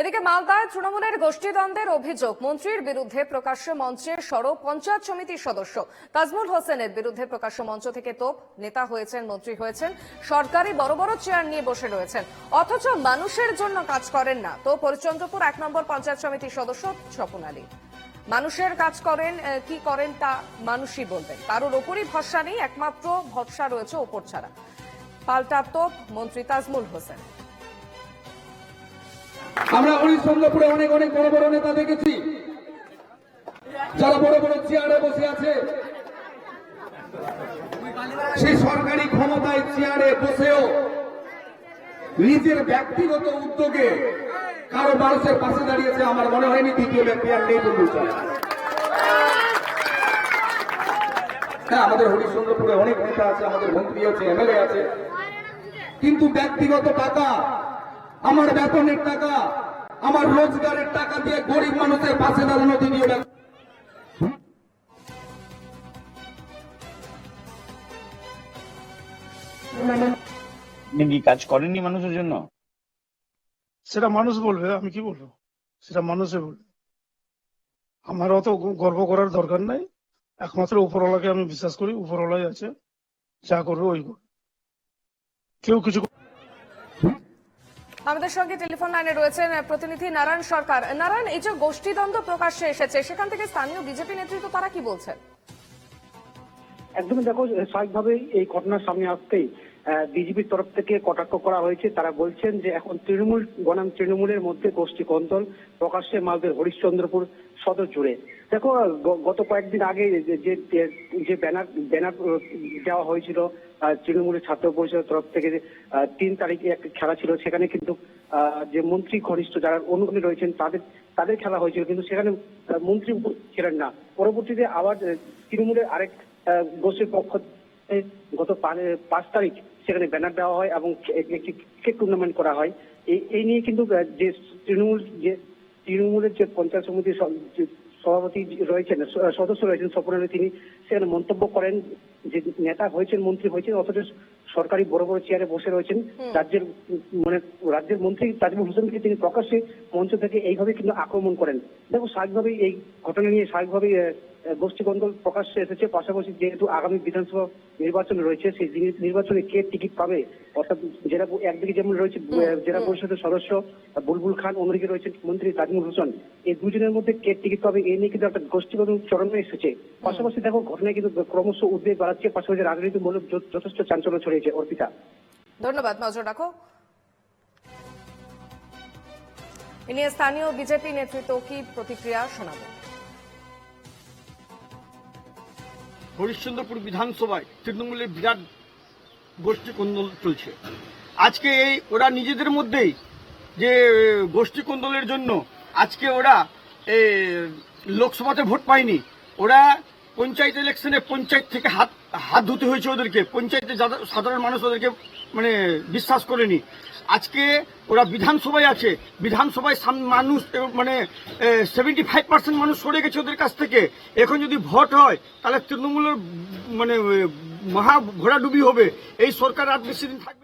এদিকে মালদায় তৃণমূলের গোষ্ঠীদ্বন্দ্বের অভিযোগ, মন্ত্রীর বিরুদ্ধে প্রকাশ্য মঞ্চে সরব পঞ্চায়েত সমিতির সদস্য। তাজমুল হোসেনের বিরুদ্ধে প্রকাশ্য মঞ্চ থেকে তোপ, নেতা হয়েছেন, মন্ত্রী হয়েছেন, সরকারি বড় বড় চেয়ার নিয়ে বসে রয়েছেন। অথচ মানুষের জন্য কাজ করেন না। তো পরিচন্দ্রপুর এক নম্বর পঞ্চায়েত সমিতির সদস্য স্বপন আলী। মানুষের কাজ করেন কি করেন তা মানুষই বলবেন। কারোর ওপরই ভরসা নেই, একমাত্র ভরসা রয়েছে ওপর ছাড়া। পাল্টা তোপ, মন্ত্রী তাজমুল হোসেন। আমরা হরিশ্চন্দ্রপুরে অনেক অনেক বড় বড় নেতা দেখেছি। যারা বড় বড় চেয়ারে বসে আছে। সেই সরকারি ক্ষমতায় চেয়ারে বসেও নিজের ব্যক্তিগত উদ্যোগে কারও মানুষের পাশে দাঁড়িয়েছে, আমার মনে হয়নি দ্বিতীয় ব্যক্তি আর নেই বন্ধু হ্যাঁ আমাদের হরিশ্চন্দ্রপুরে অনেক নেতা আছে, আমাদের মন্ত্রী আছে, এমএলএ আছে। কিন্তু ব্যক্তিগত টাকা, আমার বেতনের টাকা আমার রোজগারের টাকা দিয়ে গরিব মানুষের পাশে দাঁড়ানো ব্যক্তি আপনি কি কাজ করেননি মানুষের জন্য? সেটা মানুষ বলবে আমি কি বলব? সেটা মানুষে বলবে। আমার অত গর্ব করার দরকার নাই। একমাত্র উপরওয়ালাকে আমি বিশ্বাস করি উপরওয়ালাই আছে যা করবে ওই করবে। কেউ কিছু আমাদের সঙ্গে টেলিফোন লাইনে রয়েছেন প্রতিনিধি নারায়ণ সরকার। নারায়ণ, এই যে গোষ্ঠীদ্বন্দ্ব প্রকাশ্যে এসেছে, সেখান থেকে স্থানীয় বিজেপি নেতৃত্ব তারা কি বলছেন? একদমই দেখো, স্বাভাবিকভাবেই এই ঘটনার সামনে আসতেই বিজেপির তরফ থেকে কটাক্ষ করা হয়েছে। তারা বলছেন যে এখন তৃণমূল, বনাম তৃণমূলের মধ্যে গোষ্ঠী কন্দল প্রকাশ্যে মালদের হরিশ্চন্দ্রপুর সদর জুড়ে। দেখো গত কয়েকদিন আগে যে- যে ব্যানার ব্যানার দেওয়া হয়েছিল তৃণমূলের ছাত্র পরিষদের তরফ থেকে তিন তারিখে একটা খেলা ছিল, সেখানে কিন্তু যে মন্ত্রী ঘনিষ্ঠ যারা অনুগামী রয়েছেন, তাদের তাদের খেলা হয়েছিল, কিন্তু সেখানে মন্ত্রী ছিলেন না। পরবর্তীতে আবার তৃণমূলের আরেক গোষ্ঠীর পক্ষ গত পাঁচ তারিখ সেখানে ব্যানার দেওয়া হয় এবং একটি ক্রিকেট টুর্নামেন্ট করা হয়। এই এই নিয়ে কিন্তু যে তৃণমূল যে তৃণমূলের যে পঞ্চায়েত সমিতির সভাপতি রয়েছেন সদস্য রয়েছেন স্বপন তিনি সেখানে মন্তব্য করেন যে নেতা হয়েছেন মন্ত্রী হয়েছেন অথচ সরকারি বড় বড় চেয়ারে বসে রয়েছেন। রাজ্যের মানে রাজ্যের মন্ত্রী তাজমুল হোসেনকে তিনি প্রকাশ্যে মঞ্চ থেকে এইভাবে কিন্তু আক্রমণ করেন। দেখো স্বাভাবিকভাবেই এই ঘটনা নিয়ে স্বাভাবিকভাবেই আহ, আহ, গোষ্ঠী কন্দল প্রকাশ্যে এসেছে। পাশাপাশি যেহেতু আগামী বিধানসভা নির্বাচন রয়েছে সেই নির্বাচনে কে টিকিট পাবে? অর্থাৎ জেলা একদিকে যেমন রয়েছে জেলা পরিষদের সদস্য বুলবুল খান অন্যদিকে রয়েছে মন্ত্রী তাজমুল হোসেন। এই দুজনের মধ্যে কে টিকিট পাবে এই নিয়ে কিন্তু একটা গোষ্ঠী কন্দল চরমে এসেছে। পাশাপাশি দেখো ঘটনায় কিন্তু ক্রমশ উদ্বেগ বাড়াচ্ছে পাশাপাশি রাজনীতিমূলক যথেষ্ট চাঞ্চল্য ছড়িয়েছে। অর্পিতা। ধন্যবাদ নজর রাখো। এ নিয়ে স্থানীয় বিজেপি নেতৃত্ব কি প্রতিক্রিয়া শোনাবো? হরিশ্চন্দ্রপুর বিধানসভায় তৃণমূলের বিরাট গোষ্ঠী কন্দল চলছে। আজকে এই ওরা নিজেদের মধ্যেই যে গোষ্ঠী কন্দলের জন্য আজকে ওরা লোকসভাতে ভোট পায়নি। ওরা পঞ্চায়েত ইলেকশনে পঞ্চায়েত থেকে হাত হাত ধুতে হয়েছে ওদেরকে। পঞ্চায়েতে সাধারণ মানুষ ওদেরকে মানে বিশ্বাস করেনি। আজকে ওরা বিধানসভায় আছে। বিধানসভায় মানুষ মানে সেভেন্টি ফাইভ পার্সেন্ট মানুষ সরে গেছে ওদের কাছ থেকে। এখন যদি ভোট হয়, তাহলে তৃণমূলের মানে মহা ঘোড়াডুবি হবে। এই সরকার আর বেশি দিন থাকবে